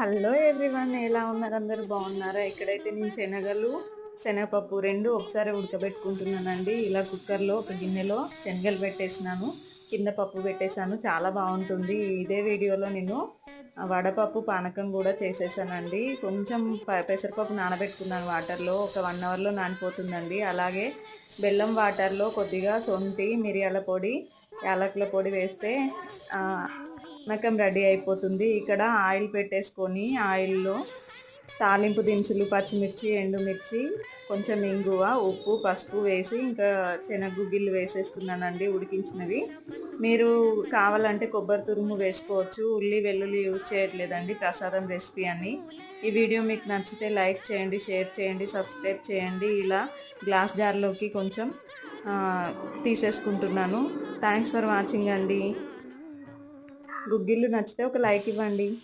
Hello everyone ఎలా ఉన్నారు? అందరూ బాగున్నారా? ఇక్కడైతే నేను శనగలు శనగపప్పు రెండు ఒకసారి ఉడకబెట్టుకుంటున్నానండి. ఇలా కుక్కర్లో ఒక గిన్నెలో శనగలు పెట్టేసినాను. కింద పప్పు పెట్టేశాను. చాలా బాగుంటుంది. ఇదే వీడియోలో నేను వడపప్పు పానకం కూడా చేసేసానండి. కొంచెం ప- పెసరపప్పు నానబెట్టుకున్నాను వాటర్లో. ఒక వన్ అవర్లో నానిపోతుందండి. అలాగే బెల్లం వాటర్లో కొద్దిగా సొంటి మిరియాల పొడి యాలకుల పొడి వేస్తే నకం రెడీ అయిపోతుంది. ఇక్కడ ఆయిల్ పెట్టేసుకొని ఆయిల్లో తాలింపు దినుసులు పచ్చిమిర్చి ఎండుమిర్చి కొంచెం ఇంగువ ఉప్పు పసుపు వేసి ఇంకా శనగుగ్గిళ్ళు వేసేస్తున్నానండి ఉడికించినవి. మీరు కావాలంటే కొబ్బరి తురుము వేసుకోవచ్చు. ఉల్లి వెల్లుల్లి యూజ్ చేయట్లేదండి ప్రసాదం రెసిపీ అని. ఈ వీడియో మీకు నచ్చితే లైక్ చేయండి షేర్ చేయండి సబ్స్క్రైబ్ చేయండి. ఇలా గ్లాస్ జార్లోకి కొంచెం తీసేసుకుంటున్నాను. థ్యాంక్స్ ఫర్ వాచింగ్ అండి. గుగ్గిళ్ళు నచ్చితే ఒక లైక్ ఇవ్వండి.